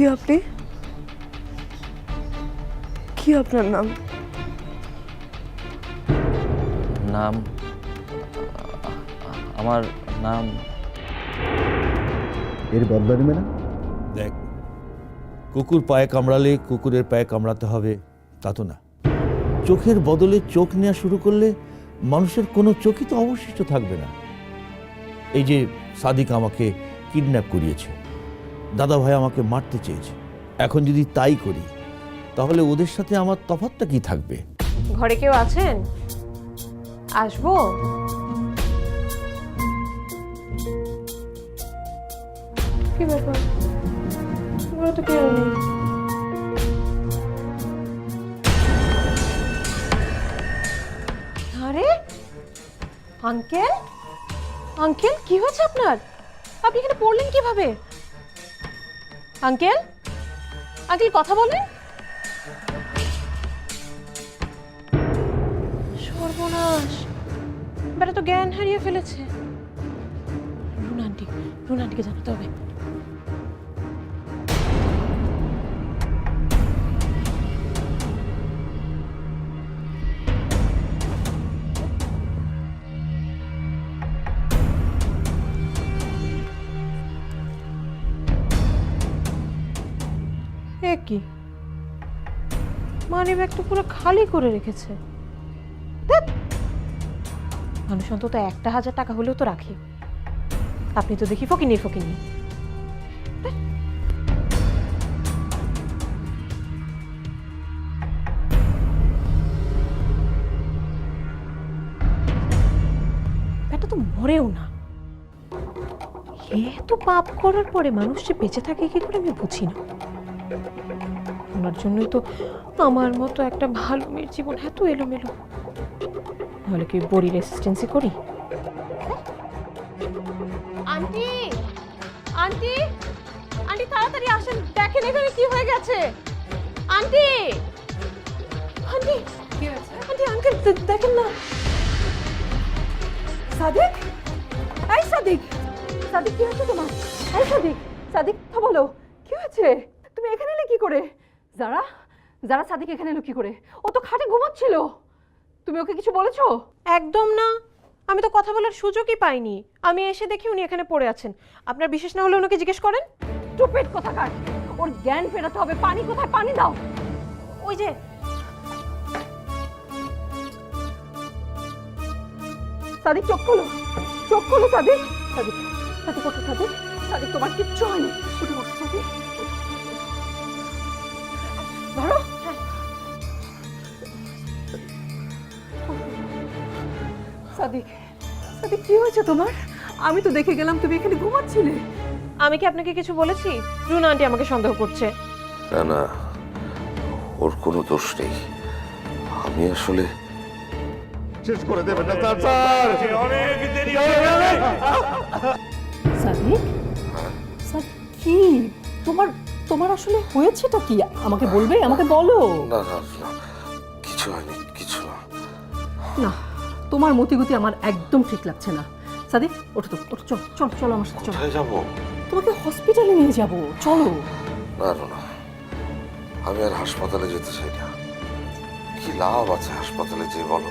কি আপনি? কি আপনার নাম? নাম আমার নাম। এর বদলা নেবে না দেখ কুকুর পায়ে কামড়ালে কুকুরের পায়ে কামড়াতে হবে তা তো না। চোখের বদলে চোখ নেওয়া শুরু করলে মানুষের কোনো চোখই তো অবশিষ্ট থাকবে না। এই যে সাদিক আমাকে কিডন্যাপ করিয়েছে। দাদা ভাই আমাকে মারতে চেয়েছে। এখন যদি তাই করি, তাহলে ওদের সাথে আমার তফাৎটা কি থাকবে? ঘরে কেউ আছেন? আসব? কি ব্যাপার? আরে, আঙ্কেল? আঙ্কেল, কি হয়েছে আপনার? আপনি এখানে পড়লেন কীভাবে? আঙ্কেল? আঙ্কেল, কথা বলেন। সর্বনাশ। বেটা তো জ্ঞান হারিয়ে ফেলেছে। রুনা আন্টি রুনা আন্টিকে জানাতে হবে। কি? মানি ব্যাগটা পুরো খালি করে রেখেছে। মানুষ অন্তত একটা হাজার টাকা হলেও তো রাখে। আপনি তো দেখি ফকিনি ফকিনি এটা তো মরেও না। এত পাপ করার পরে মানুষ যে বেঁচে থাকে, কি করে আমি বুঝি না? ওনার জন্যই তো আমার মতো একটা ভালো মেয়ের জীবন এত এলোমেলো। নাহলে কি বড়ি রেসিস্টেন্সি করি? আন্টি! আন্টি! আন্টি তাড়াতাড়ি আসেন। দেখেন এখানে কি হয়ে গেছে। আন্টি! আন্টি! কি হয়েছে? আন্টি আঙ্কেল দেখেন না। সাদিক? এই সাদিক! সাদিক কি হয়েছে তোমার? এই সাদিক! সাদিক কথা বলো কি হয়েছে? তুমি এখানে এলে কি করে? যারা? যারা সাদিক এখানে এলো কি করে? ও তো খাটে ঘুমাচ্ছিল। তুমি ওকে কিছু বলেছ? একদম না। আমি তো কথা বলার সুযোগই পাইনি। আমি এসে দেখি উনি এখানে পড়ে আছেন। আপনার বিশেষ না হলে ওনাকে জিজ্ঞেস করেন? টুপেট কথা কার? ওর জ্ঞান ফেরাতে হবে। পানি কোথায়? পানি দাও। ওই যে সাদিক চোখ খোলো। চোখ খোলো সাদিক। সাদিক সাদিক ওঠো সাদিক সাদিক তোমার কিচ্ছু হয়নি। উঠে বসো সাদিক। সাদিক সাদিক কি হয়েছে তোমার? আমি তো দেখে গেলাম তুমি এখানে ঘুমাচ্ছিলে। আমি কি আপনাকে কিছু বলেছি? রুনা আন্টি আমাকে সন্দেহ করছে। না না ওর কোনো দোষ নেই। আমি আসলে শেষ করে দেবেন না স্যার স্যার। সাদিক? সাদিক কি? তোমার তোমার আসলে হয়েছেটা কি? আমাকে বলবে? আমাকে বলো। না না না কিছু হয়নি কিছু না। না। তোমার মতিগতি আমার একদম ঠিক লাগছে না। সাদিক ওঠো তো ওঠো চল চল চলো আমার সাথে চলো। কোথায় যাব? তোমাকে হসপিটালে নিয়ে যাব চলো। না না না। আমি আর হাসপাতালে যেতে চাই না। কি লাভ আছে হাসপাতালে যে বলো?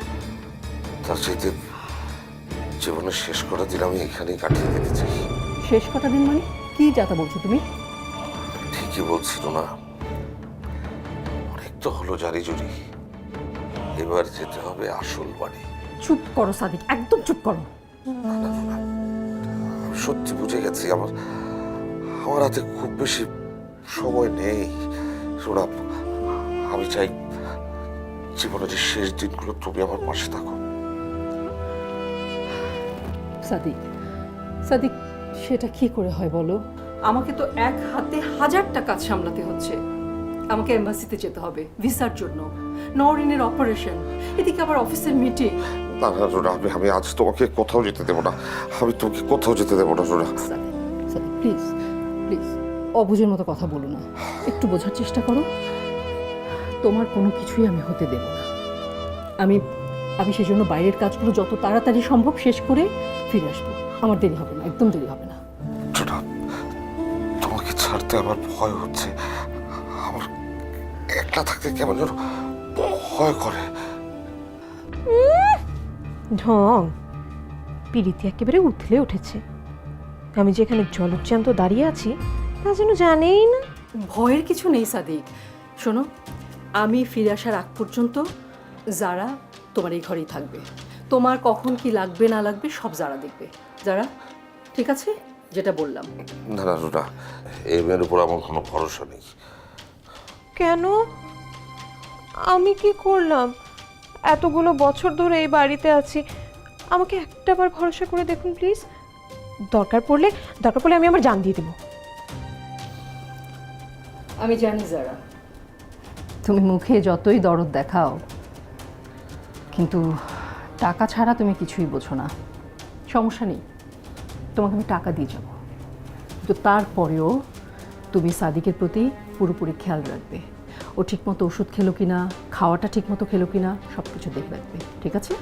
তার চাইতে জীবনের শেষ কটা দিন আমি এখানেই কাটিয়ে দিতে চাই শেষ কটা দিন মানে? কি যাতা বলছো তুমি? ঠিকই বলছিল না অনেক তো হলো জারি জুরি। এবার যেতে হবে আসল বাড়ি। চুপ করো সাদিক একদম চুপ করো। সত্যি বুঝে গেছি আমার আমার হাতে খুব বেশি সময় নেই। শোনা আমি চাই জীবনের যে শেষ দিনগুলো তুমি আমার পাশে থাকো। সাদিক সাদিক সেটা কি করে হয় বলো? আমাকে তো এক হাতে হাজারটা কাজ সামলাতে হচ্ছে। আমাকে এম্বাসিতে যেতে হবে ভিসার জন্য নরিনের অপারেশন এদিকে আবার অফিসের মিটিং না না রুনা আমি আমি আজ তোমাকে কোথাও যেতে দেবো না। আমি তোমাকে কোথাও যেতে দেবো না রুনা সাদিক সাদিক প্লিজ প্লিজ অবুঝের মতো কথা বলো না। একটু বোঝার চেষ্টা করো। তোমার কোনো কিছুই আমি হতে দেব না। আমি আমি সেই জন্য বাইরের কাজগুলো যত তাড়াতাড়ি সম্ভব শেষ করে ফিরে আসব। আমার দেরি হবে না একদম দেরি হবে না। তোমাকে ছাড়তে আমার ভয় হচ্ছে। আমার একলা থাকতে কেমন যেন ভয় করে। ঢং। পিড়িতে একেবারে উথলে উঠেছে। আমি যেখানে জলজ্জান্ত দাঁড়িয়ে আছি তা যেন জানেই না। ভয়ের কিছু নেই সাদিক। শোনো আমি ফিরে আসার আগ পর্যন্ত যারা তোমার এই ঘরেই থাকবে। তোমার কখন কি লাগবে না লাগবে সব যারা দেখবে। যারা ঠিক আছে? যেটা বললাম। না না রুনা এই মেয়ের উপর আমার কোনো ভরসা নেই। কেন? আমি কি করলাম? এতগুলো বছর ধরে এই বাড়িতে আছি। আমাকে একটাবার ভরসা করে দেখুন, প্লিজ। দরকার পড়লে দরকার পড়লে আমি আমার জান দিয়ে দেবো। আমি জানি, যারা। তুমি মুখে যতই দরদ দেখাও, কিন্তু টাকা ছাড়া তুমি কিছুই বোঝো না। সমস্যা নেই। তোমাকে আমি টাকা দিয়ে যাব। কিন্তু তারপরেও তুমি সাদিকের প্রতি পুরোপুরি খেয়াল রাখবে। ও ঠিকমতো ওষুধ খেলো কিনা, খাওয়াটা ঠিকমতো খেলো কিনা সব কিছু দেখে রাখবে ঠিক আছে?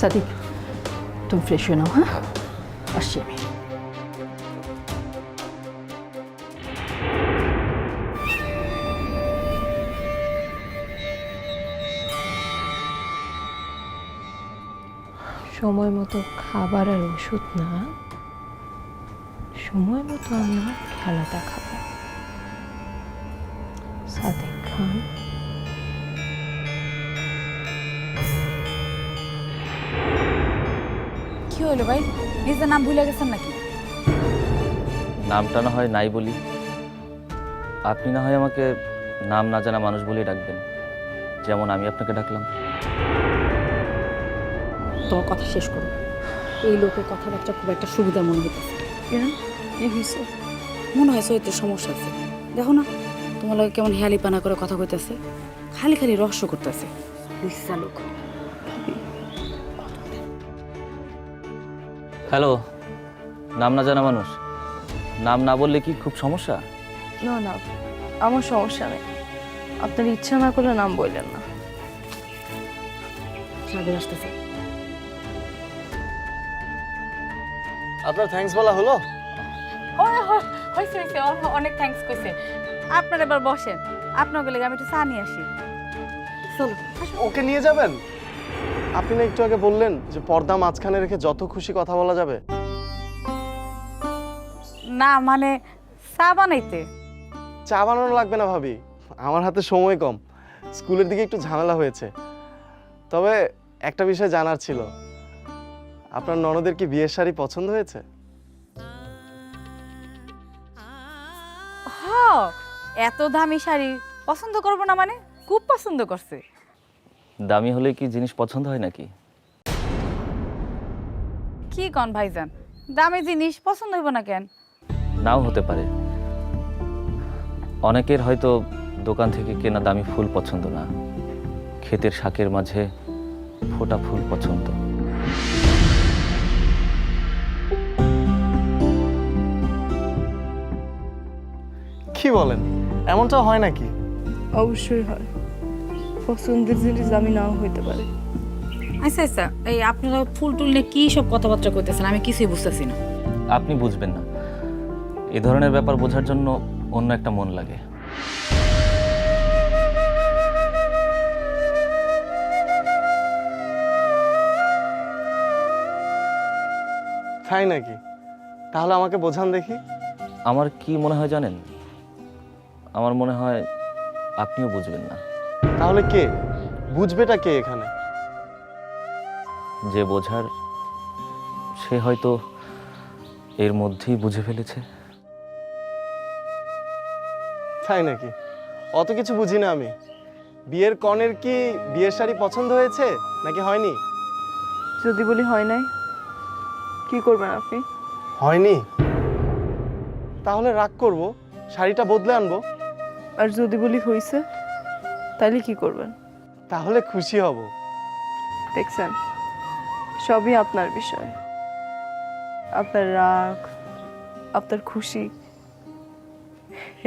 সাদিক, তুমি ফ্রেশ হয়ে নাও হ্যাঁ? সময় মতো খাবার আর ওষুধ না সময় মতো আমরা খেলা দেখাবো সাদেক খান। কি হলো ভাই? নিজের নাম ভুলে গেছেন নাকি? নামটা না হয় নাই বলি। আপনি না হয় আমাকে নাম না জানা মানুষ বলেই ডাকবেন। যেমন আমি আপনাকে ডাকলাম। তোমার কথা শেষ করো। এই লোকের কথাবার্তা খুব একটা সুবিধা মনে হইতেছে হয়েছে মনে হয় চরিত্র সমস্যা আছে। দেখো না তোমার লগে কেমন হেয়ালি পানা করে কথা কইতেছে খালি খালি রহস্য করতেছে। বুঝছা লোক। হ্যালো নাম না জানা মানুষ? নাম না বললে কি খুব সমস্যা? না না আমার সমস্যা নেই। আপনার ইচ্ছা না করলে নাম বললেন না। সাদের আসতেছে। আপনার থ্যাঙ্কস বলা হলো? হয়েছে হয়েছে অনেক থ্যাঙ্কস কইছে। আপনার এবার বসেন। আপনার গেলে আমি একটু চা নিয়ে আসি। চলো। ওকে নিয়ে যাবেন? আপনি না একটু আগে বললেন যে পর্দা মাঝখানে রেখে যত খুশি কথা বলা যাবে। না মানে চা বানাইতে। চা বানানো লাগবে না ভাবি। আমার হাতে সময় কম। স্কুলের দিকে একটু ঝামেলা হয়েছে। তবে একটা বিষয় জানার ছিল। আপনার ননদের কি বিয়ের শাড়ি পছন্দ হয়েছে? হ এত দামি শাড়ি পছন্দ করব না মানে খুব পছন্দ করছে। দামি হলে কি জিনিস পছন্দ হয় নাকি? কি কন ভাইজান দামি জিনিস পছন্দ হইব না কেন? নাও হতে পারে। অনেকের হয়তো দোকান থেকে কেনা দামি ফুল পছন্দ না। ক্ষেতের শাকের মাঝে ফোটা ফুল পছন্দ। কি বলেন? এমনটা হয় নাকি? অবশ্যই হয়। পছন্দের জিনিস আমি নাও হইতে পারে। আচ্ছা আচ্ছা। এই আপনারা ফুল টুল নিয়ে কি সব কথাবার্তা কইতেছেন? আমি কিছুই বুঝতেছি না। আপনি বুঝবেন না। এ ধরনের ব্যাপার বোঝার জন্য অন্য একটা মন লাগে। তাই নাকি? তাহলে আমাকে বোঝান দেখি। আমার কি মনে হয় জানেন? আমার মনে হয় আপনিও বুঝবেন না। তাহলে কে? বুঝবেটা কে এখানে? যে বোঝার সে হয়তো এর মধ্যেই বুঝে ফেলেছে। তাই নাকি? অত কিছু বুঝি না আমি। বিয়ের কনের কি বিয়ের শাড়ি পছন্দ হয়েছে নাকি হয়নি? যদি বলি হয় নাই কি করবেন আপনি? হয়নি। তাহলে রাগ করব শাড়িটা বদলে আনব। আর যদি বলি হইছে তাহলে কি করবেন? তাহলে খুশি হব। দেখছেন সবই আপনার বিষয়। আপনার রাগ আপনার খুশি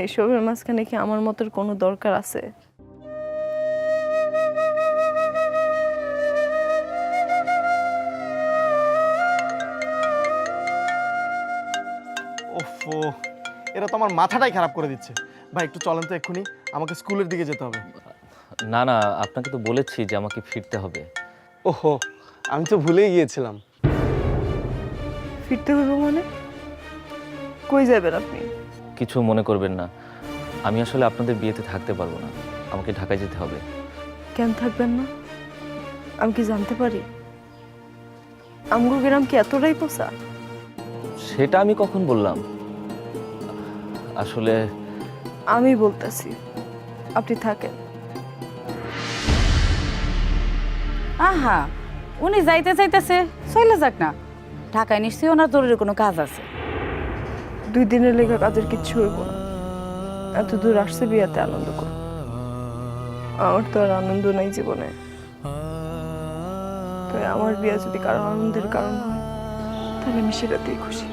এসবের মাঝখানে কি আমার মতের কোনো দরকার আছে? ওফো এরা তো আমার মাথাটাই খারাপ করে দিচ্ছে। ভাই একটু চলেন তো এক্ষুনি। আমাকে স্কুলের দিকে যেতে হবে। না না আপনাকে তো বলেছি যে আমাকে ফিরতে হবে। ওহো আমি তো ভুলেই গিয়েছিলাম। ফিরতে হবে মানে? কই যাবেন আপনি? কিছু মনে করবেন না। আমি আসলে আপনাদের বিয়েতে থাকতে পারব না। আমাকে ঢাকায় যেতে হবে। কেন থাকবেন না? আমি কি জানতে পারি? আমগো গ্রাম কি এতটাই পোষা? সেটা আমি কখন বললাম? আসলে আমি বলতেছি আপনি থাকেন। আহা উনি যাইতে চাইতেছে চলে যাক না। ঢাকায় নিশ্চয়ই ওনার জরুরি কোনো কাজ আছে। দুই দিনের লেগে কাজের কিচ্ছু হইব না। এত দূর আসছে বিয়াতে আনন্দ কর আমার তো আর আনন্দ নাই জীবনে। তাই আমার বিয়া যদি কারও আনন্দের কারণ হয় তাহলে আমি সেটাতেই খুশি।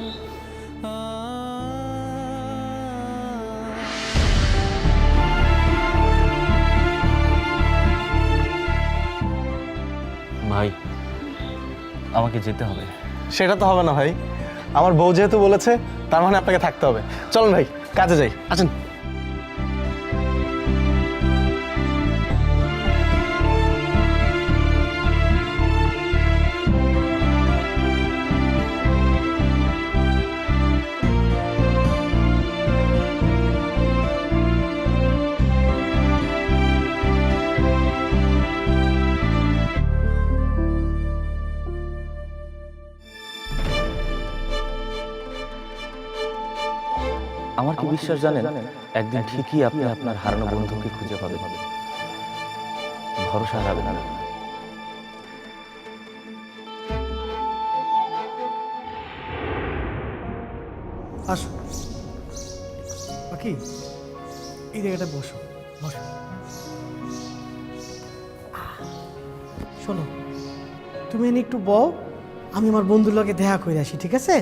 ভাই, আমাকে যেতে হবে। সেটা তো হবে না ভাই। আমার বউ যেহেতু বলেছে, তার মানে আপনাকে থাকতে হবে। চলুন ভাই, কাজে যাই। আছেন আমার কি বিশ্বাস জানেন? একদিন ঠিকই আপনি আপনার হারানো বন্ধুকে খুঁজে পাবেন। ভরসা হারাবেন না আসো বাকি এই জায়গাটা বসো বসো। শোনো তুমি এনে একটু বও আমি আমার বন্ধুর লগে দেখা করে আসি ঠিক আছে?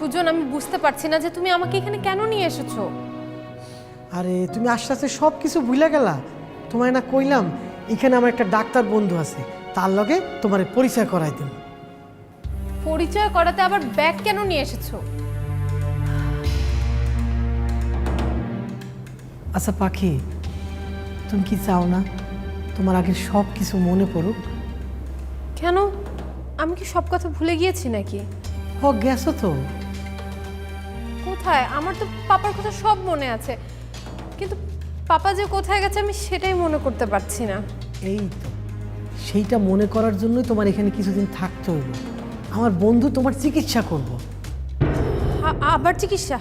সুজন আমি বুঝতে পারছি না যে তুমি আমাকে এখানে কেন নিয়ে এসেছ। আরে তুমি আস্তে আস্তে সব কিছু ভুলে গেলা। তোমায় না কইলাম এখানে আমার একটা ডাক্তার বন্ধু আছে। তার লগে তোমার পরিচয় করাই দেব। পরিচয় করাতে আবার ব্যাগ কেন নিয়ে এসেছ? আচ্ছা পাখি তুমি কি চাও না? তোমার আগে সব কিছু মনে পড়ুক। কেন? আমি কি সব কথা ভুলে গিয়েছি নাকি? ও গেছো তো। কোথায়? আমার তো পাপার কথা সব মনে আছে। কিন্তু পাপা যে কোথায় গেছে আমি সেটাই মনে করতে পারছি না। এই তো। সেইটা মনে করার জন্যই তোমার এখানে কিছুদিন থাকতে হইব আমার বন্ধু তোমার চিকিৎসা করব। আবার চিকিৎসা?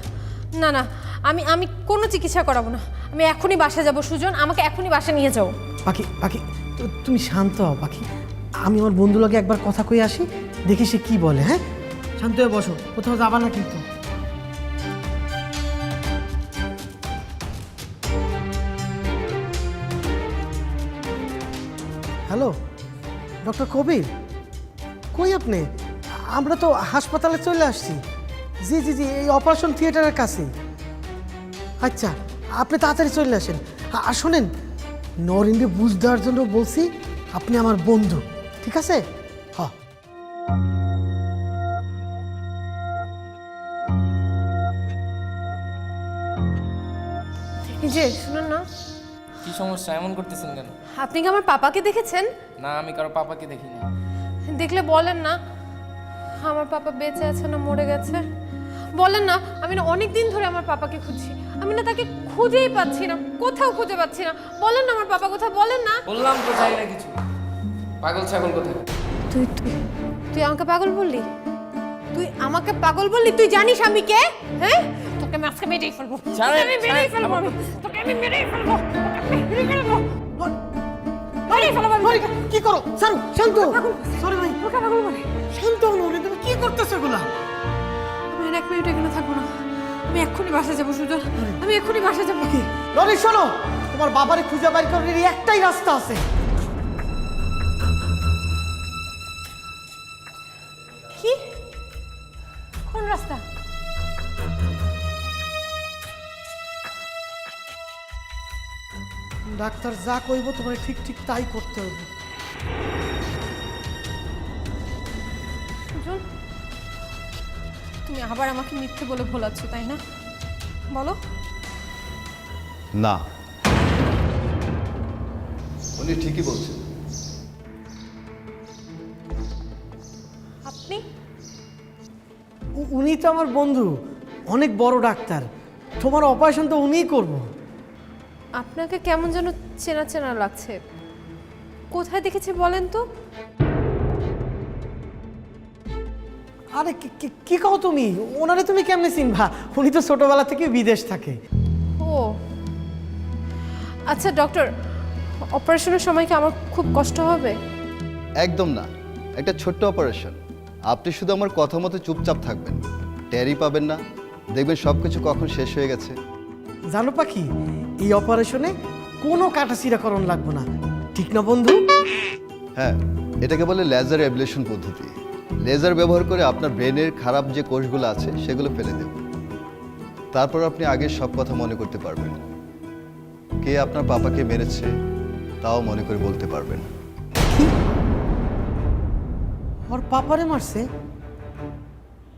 না না আমি আমি কোনো চিকিৎসা করাবো না। আমি এখনই বাসা যাব সুজন। আমাকে এখনই বাসা নিয়ে যাও। পাখি পাখি তুমি শান্ত হও পাখি। আমি আমার বন্ধু লগে একবার কথা কই আসি দেখি সে কি বলে হ্যাঁ? শান্ত হয়ে বসো। কোথাও যাবা না কিন্তু। ডক্টর কবির? কই আপনি? আমরা তো হাসপাতালে চলে আসছি। জি জি জি, এই অপারেশন থিয়েটারের কাছে। আচ্ছা আপনি তাড়াতাড়ি চলে আসেন। আর শোনেন, নরেন্দ্র বুঝ দেওয়ার জন্য বলছি, আপনি আমার বন্ধু, ঠিক আছে? হ্যাঁ সমস্যা এমন করতেছেন কেন? আপনি কি আমার পাপাকে দেখেছেন? না আমি কারও পাপাকে দেখিনি। দেখলে বলেন না আমার পাপা বেঁচে আছে না মরে গেছে। বলেন না আমি না অনেক দিন ধরে আমার পাপাকে খুঁজছি। আমি না তাকে খুঁজেই পাচ্ছি না কোথাও খুঁজে পাচ্ছি না। বলেন না আমার পাপা কোথায় বলেন না। বললাম তো চাই না কিছু। পাগল ছাগল কোথায়? তুই তুই তুই আমাকে পাগল বললি? তুই আমাকে পাগল বললি? তুই জানিস আমি কে? হ্যাঁ? তোকে আমি আজকে মেরেই ফেলব। তোকে ছাড়েন, আমি মেরেই ছাড়েন, ফেলব। আমি তোকে আমি মেরেই ফেলব। তোকে আমি মেরেই ফেলব। কি করো? সারু শান্ত। সরি ভাই। শান্ত হলো তুমি কি করতেছো এগুলা? আমি আর এক মিনিট এখানে থাকব না। আমি এক্ষুনি বাসা যাব সুজন। আমি এক্ষুনি বাসা যাব। লরি শোনো তোমার বাবারে খুঁজে বাইর করার একটাই রাস্তা আছে। ডাক্তার যা কইব তোমার ঠিক ঠিক তাই করতে হবে। সুজন তুমি আবার আমাকে মিথ্যে বলে ভোলাচ্ছ তাই না? বলো। না। উনি ঠিকই বলছেন। আপনি? উ- উনি তো আমার বন্ধু অনেক বড় ডাক্তার। তোমার অপারেশন তো উনিই করব। আপনাকে কেমন যেন চেনা চেনা লাগছে। কোথায় দেখেছি বলেন তো? আরে কি- কি- কি কও তুমি? ওনারে তুমি কেমনে চিনবা? উনি তো ছোটবেলা থেকে বিদেশ থাকে। ও। আচ্ছা ডক্টর অপারেশনের সময় কি আমার খুব কষ্ট হবে? একদম না। একটা ছোট্ট অপারেশন। আপনি শুধু আমার কথা মতো চুপচাপ থাকবেন। টেরই পাবেন না। দেখবেন সব কিছু কখন শেষ হয়ে গেছে। জানো পাখি এই অপারেশনে কোনো কাটাছিরাকরণ লাগবে না। ঠিক না বন্ধু? হ্যাঁ এটাকে বলে লেজার অ্যাবলেশন পদ্ধতি। লেজার ব্যবহার করে আপনার ব্রেনের খারাপ যে কোষগুলো আছে সেগুলো ফেলে দেব। তারপর আপনি আগের সব কথা মনে করতে পারবেন। কে আপনার পাপাকে মেরেছে তাও মনে করে বলতে পারবেন। ওর পাপারে মারছে?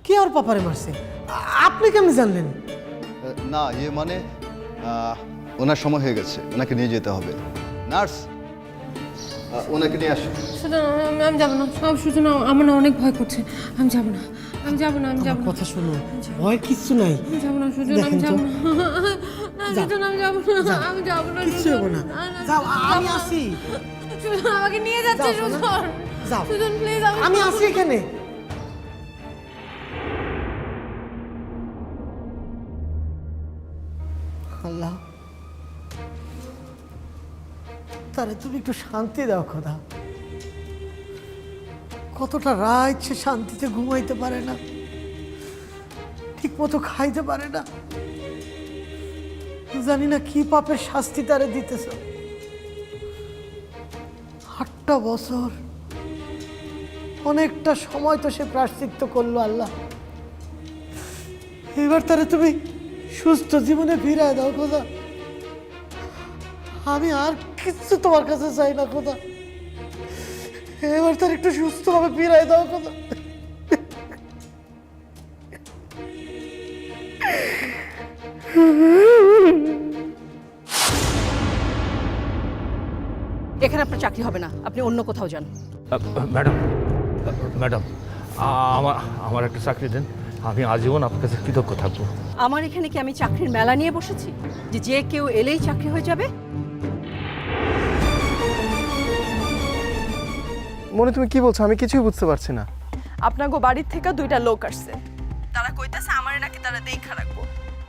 কে ওর পাপারে মারছে? আপনি কেমনে জানলেন? না ইয়ে মানে ওনার সময় হয়ে গেছে ওনাকে নিয়ে যেতে হবে। নার্স ওনাকে নিয়ে আসুন। সুজন আমি- যাব না সব সুজন আমার না অনেক ভয় করছে। আমি যাব না আমি যাব না আমি যাব না। কথা শোনো ভয় কিচ্ছু নাই। আমি যাব না সুজন আমি। যাব না। সুজন আমি যাব না আমি যাব না কিচ্ছু সুজন। হব না। যাও আমি আসি। সুজন আমাকে নিয়ে যাচ্ছে সুজন যাও। সুজন প্লিজ আমি আসি এখানে। আল্লাহ। তারে তুমি একটু শান্তি দাও খোদা। কতটা রাত সে শান্তিতে ঘুমাইতে পারে না ঠিক মতো খাইতে পারে না। জানি না কি পাপের শাস্তি তারে দিতেছ। আটটা বছর, অনেকটা সময় তো সে প্রাশ্চিত্য করল আল্লাহ। এবার তারে তুমি সুস্থ জীবনে ফিরায় দাও খোদা। আমি আর কিচ্ছু তোমার কাছে চাই না খোদা। এবার তার একটু সুস্থভাবে ফিরায় দাও খোদা। এখানে আপনার চাকরি হবে না আপনি অন্য কোথাও যান। ম্যাডাম ম্যাডাম আমার আমার একটা চাকরি দেন আমি আজীবন আপনার কাছে কৃতজ্ঞ থাকব। আমার এখানে কি আমি চাকরির মেলা নিয়ে বসেছি? যে যে কেউ এলেই চাকরি হয়ে যাবে? মনে তুমি কি বলছো? আমি কিছুই বুঝতে পারছি না। আপনাগো বাড়ির থেকে দুইটা লোক আসছে। তারা কইতাছে আমারে নাকি তারা দেখা রাখব।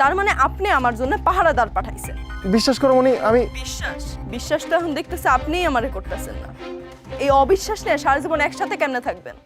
তার মানে আপনি আমার জন্য পাহারাদার পাঠাইছেন। বিশ্বাস করো মনি আমি বিশ্বাস? বিশ্বাস তো এখন দেখতেছে আপনিই আমারে করতেছেন না। এই অবিশ্বাস নিয়ে সারা জীবন একসাথে কেমনে থাকবেন?